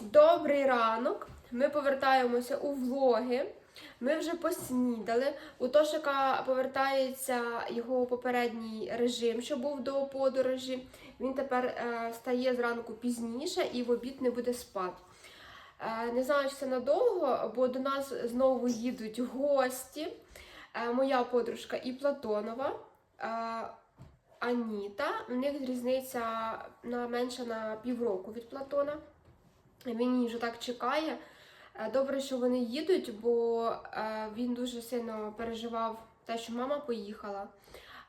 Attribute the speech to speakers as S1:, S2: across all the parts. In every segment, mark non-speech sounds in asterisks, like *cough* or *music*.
S1: Добрий ранок. Ми повертаємося у влоги. Ми вже поснідали. У Тошика повертається його попередній режим, що був до подорожі. Він тепер е, встає зранку пізніше і в обід не буде спати. Е, не знаю, чи це надовго, бо до нас знову їдуть гості. Е, моя подружка і Платонова. Аніта. У них різниця на менше на півроку від Платона. Він її вже так чекає. Е, Добре, що вони їдуть, бо е, він дуже сильно переживав те, що мама поїхала.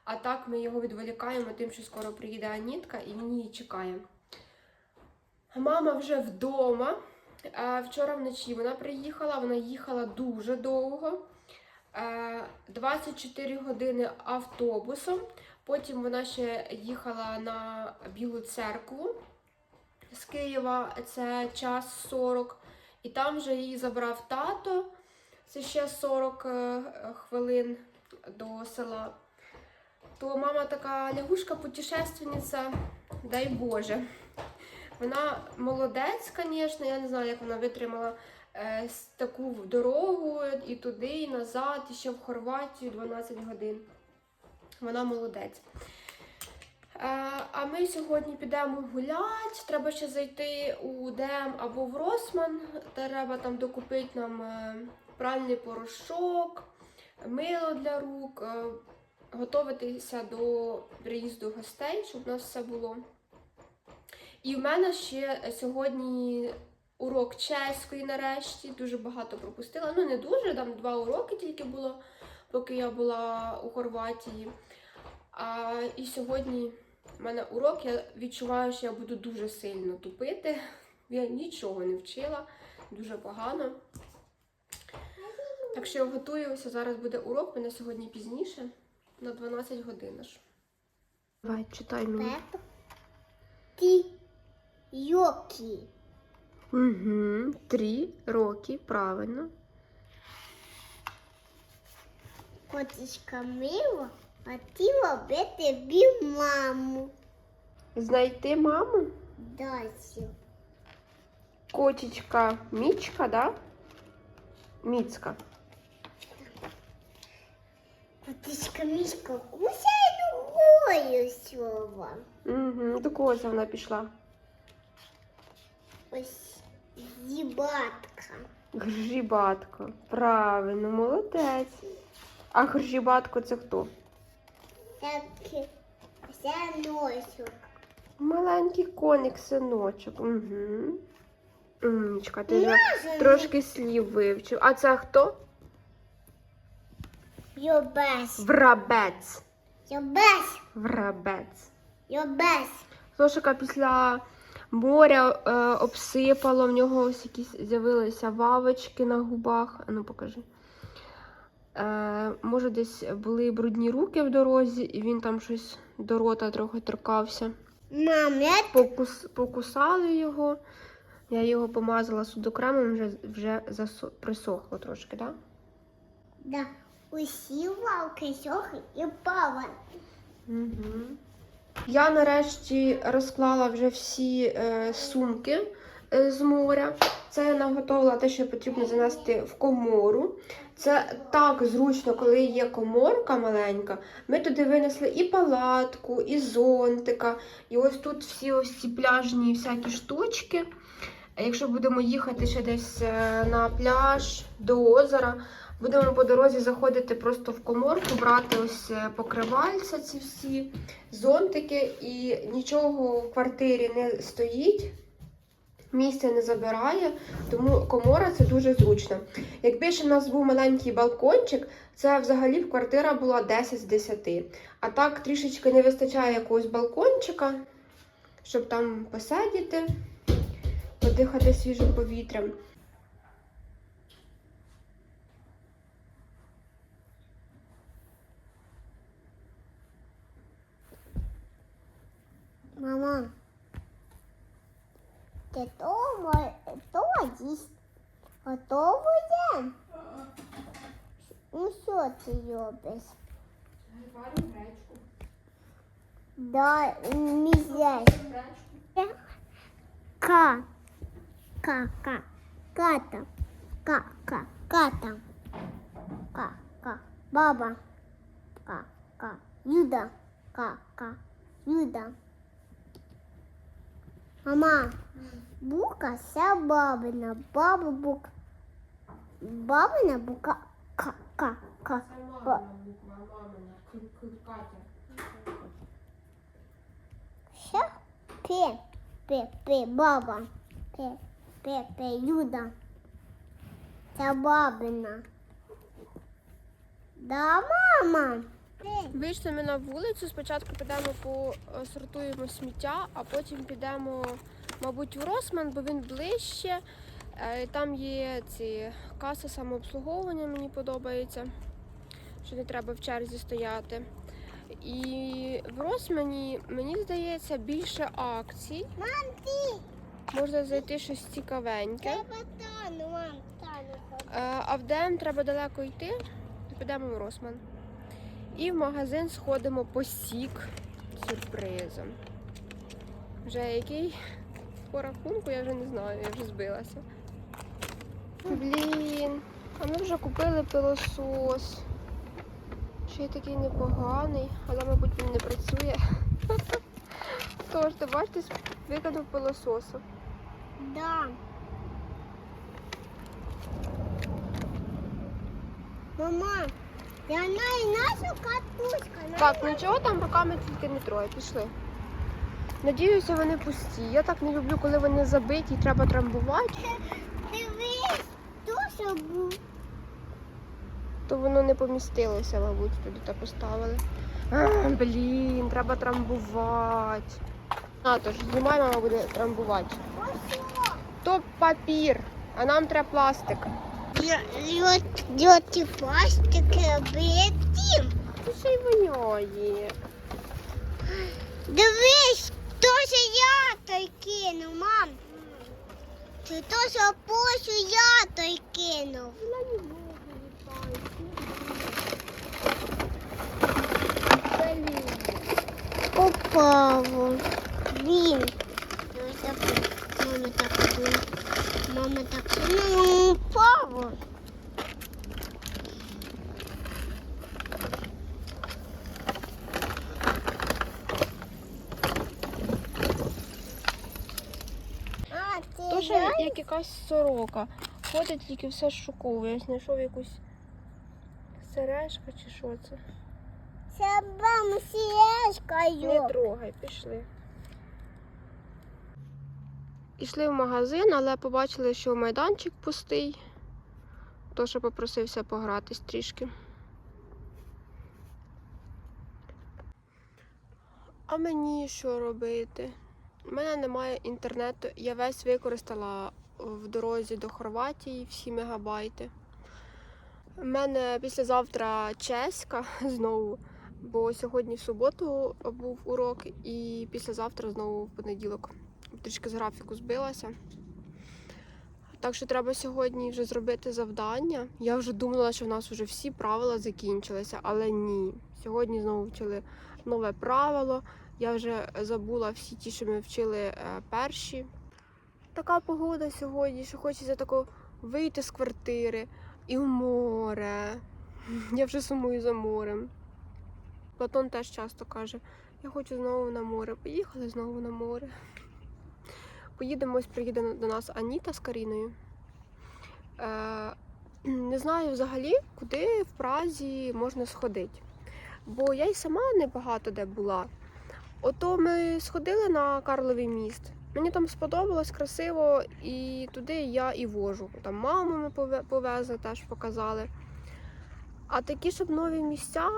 S1: А так ми його відволікаємо тим, що скоро приїде Анітка, і він її чекає. Мама вже вдома. Е, Вчора вночі вона приїхала, вона їхала дуже довго. Е, 24 години автобусом. Потім вона ще їхала на Білу церкву з Києва, це час 40. І там вже її забрав тато. Це ще 40 е, хвилин до села. То мама така лягушка-путешественниця, дай Боже. Вона молодець, звісно, я не знаю, як вона витримала е, таку дорогу і туди, і назад, і ще в Хорватію 12 годин. Вона молодець. Е, А ми сьогодні підемо гуляти. Треба ще зайти у ДМ або в Росман. Треба там докупити нам е, пральний порошок, мило для рук, е, готуватися до приїзду гостей, щоб у нас все було. І в мене ще сьогодні урок чеської нарешті. Дуже багато пропустила. Ну, не дуже, там два уроки тільки було, поки я була у Хорватії. А, і сьогодні в мене урок, я відчуваю, що я буду дуже сильно тупити. Я нічого не вчила, дуже погано. Так що я готуюся, зараз буде урок, мене сьогодні пізніше, на 12 годин аж. Давай, читай мені.
S2: Ти йоки.
S1: Угу, три роки, правильно.
S2: Котичка мила, хотіла бити бі маму.
S1: Знайти маму?
S2: Дасю.
S1: Котічка Мічка, да? Міцка.
S2: Котичка мішка кусає ногою слова.
S1: Угу, до кого це вона пішла?
S2: Ось зібатка.
S1: Гржібатко. Правильно, молодець. А гржібатко це хто?
S2: Це.
S1: Маленький коник, синочок. Угу. Умнічка, ти вже трошки слів вивчив. А це хто?
S2: Йобес.
S1: Врабець.
S2: Йобес.
S1: Врабець.
S2: Йобес.
S1: Лошика після моря е, обсипало, в нього ось якісь з'явилися вавочки на губах. А ну покажи. Е, може, десь були брудні руки в дорозі, і він там щось до рота трохи торкався.
S2: Мам, я
S1: Покус, покусали його. Я його помазала судокремом, вже, вже засо, присохло трошки, так? Да?
S2: да. Усі валки сьохи і пава.
S1: Угу. Я нарешті розклала вже всі е, сумки з моря. Це я наготовила те, що потрібно занести в комору. Це так зручно, коли є коморка маленька. Ми туди винесли і палатку, і зонтика, і ось тут всі ось ці пляжні всякі штучки. Якщо будемо їхати ще десь е, на пляж до озера, будемо по дорозі заходити просто в коморку, брати ось е, покривальця ці всі, зонтики, і нічого в квартирі не стоїть, місця не забирає, тому комора це дуже зручно. Якби ще в нас був маленький балкончик, це взагалі б квартира була 10 з 10. А так трішечки не вистачає якогось балкончика, щоб там посидіти, подихати свіжим повітрям.
S2: Мама. Ти то мо- то їсть. Готово є? Ну що ти робиш? Да, мізясь. Ка. Ка-ка. Ката. Ка-ка. Ката. Ка-ка. Баба. Ка-ка. Юда. Ка-ка. Юда. Мама. Бука вся бабина. Баба бука. Бабина бука. Ка-ка-ка. Ба-
S1: буква, мамина, Катя.
S2: Пе, пе, пе, баба. Пе, пе, пе, Юда. Це бабина. Да, мама?
S1: Вийшли ми на вулицю. Спочатку підемо посортуємо сміття, а потім підемо, мабуть, в Росман, бо він ближче. Е, Там є ці каса самообслуговування, мені подобається, що не треба в черзі стояти. І в Росмані, мені здається, більше акцій.
S2: Мам, ти.
S1: Можна знайти щось цікавеньке.
S2: Треба тану, мам, тану.
S1: Е, А в ДМ треба далеко йти, то підемо в Росман. І в магазин сходимо по сік сюрпризом. Вже який по рахунку, я вже не знаю, я вже збилася. Блін, а ми вже купили пилосос. Ще й такий непоганий, але, мабуть, він не працює. *laughs* Тож, ти бачите, виконав пилососу.
S2: Да. Мама, я знаю нашу катушка.
S1: Так, нічого там руками тільки не троє, пішли. Надіюся, вони пусті. Я так не люблю, коли вони забиті і треба трамбувати,
S2: Дивись, то що був.
S1: то воно не помістилося, мабуть, туди та поставили. А, блін, треба трамбувати. А, тож знімай, мама буде трамбувати. То папір, а нам треба пластик.
S2: Льоті пластики об'єктив.
S1: Це ще й воняє.
S2: Дивись, то що я той кинув, мам. Це то, що пошу я той кинув. Попало. Він. Мама так. Мама так кинула. Упало. А, це
S1: як якась сорока. Ходить тільки все шуковує. Знайшов якусь сережка чи що це.
S2: Це вам
S1: Не
S2: сієшкою.
S1: трогай, пішли. Ішли в магазин, але побачили, що майданчик пустий. Тоша попросився погратись трішки. А мені що робити? У мене немає інтернету, я весь використала в дорозі до Хорватії всі мегабайти. У мене післязавтра чеська *laughs* знову, бо сьогодні в суботу був урок, і післязавтра знову в понеділок. Трішки з графіку збилася. Так що треба сьогодні вже зробити завдання. Я вже думала, що в нас вже всі правила закінчилися, але ні. Сьогодні знову вчили нове правило. Я вже забула всі ті, що ми вчили е, перші. Така погода сьогодні, що хочеться тако вийти з квартири і в море. *laughs* Я вже сумую за морем. Платон теж часто каже: я хочу знову на море. Поїхали знову на море. Поїдемо, ось приїде до нас Аніта з Каріною. Е, не знаю взагалі, куди в Празі можна сходити. Бо я й сама небагато де була. Ото ми сходили на Карловий міст. Мені там сподобалось красиво, і туди я і вожу. Там маму ми повезли, теж показали. А такі, щоб нові місця,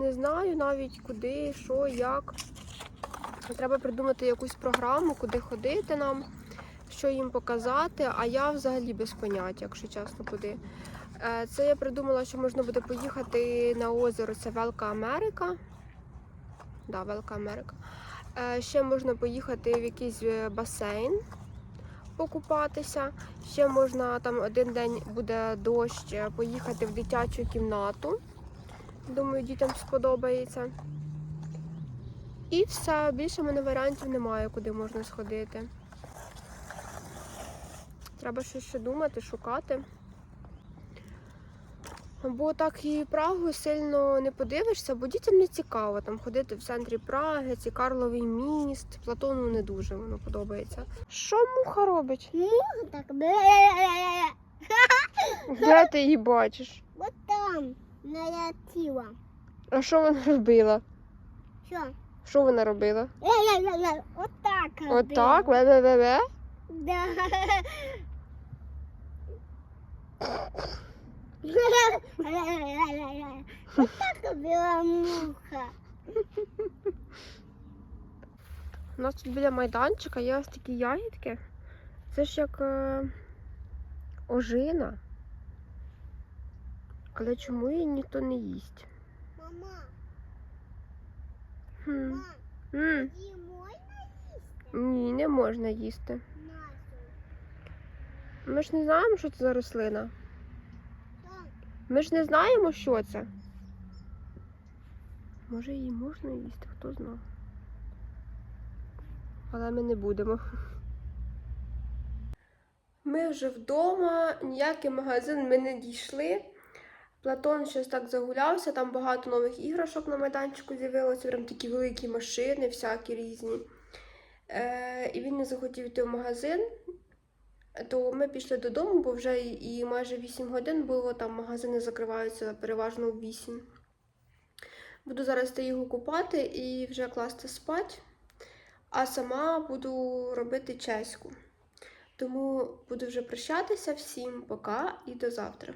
S1: не знаю навіть куди, що, як. Треба придумати якусь програму, куди ходити нам, що їм показати, а я взагалі без поняття, якщо чесно, куди. Е, Це я придумала, що можна буде поїхати на озеро, це Велика Америка. Да, Велика Америка. Е, Ще можна поїхати в якийсь е, басейн покупатися. Ще можна там один день буде дощ, поїхати в дитячу кімнату. Думаю, дітям сподобається. І все, більше в мене варіантів немає, куди можна сходити. Треба щось ще думати, шукати. Бо так і Прагу сильно не подивишся, бо дітям не цікаво там ходити в центрі Праги, ці Карловий міст. Платону не дуже воно подобається. Що муха робить?
S2: Муха так. *laughs*
S1: Де ти її бачиш?
S2: Вот там налетіла.
S1: А що вона робила?
S2: Що?
S1: Що вона робила?
S2: Отак.
S1: Отак? Ве-ве-ве-ве?
S2: Да. Отак робила муха.
S1: У нас тут біля майданчика є ось такі ягідки. Це ж як е, ожина. Але чому її ніхто не їсть?
S2: Мама,
S1: Хм. М,
S2: її можна їсти?
S1: Ні, не можна їсти. Ми ж не знаємо, що це за рослина. Ми ж не знаємо, що це. Може її можна їсти, хто знає. Але ми не будемо. Ми вже вдома, ніякий магазин ми не дійшли. Платон щось так загулявся, там багато нових іграшок на майданчику з'явилося, прям такі великі машини, всякі різні. Е, і він не захотів йти в магазин, то ми пішли додому, бо вже і майже 8 годин було, там магазини закриваються переважно в 8. Буду зараз йти його купати і вже класти спать, а сама буду робити чеську. Тому буду вже прощатися всім, пока і до завтра.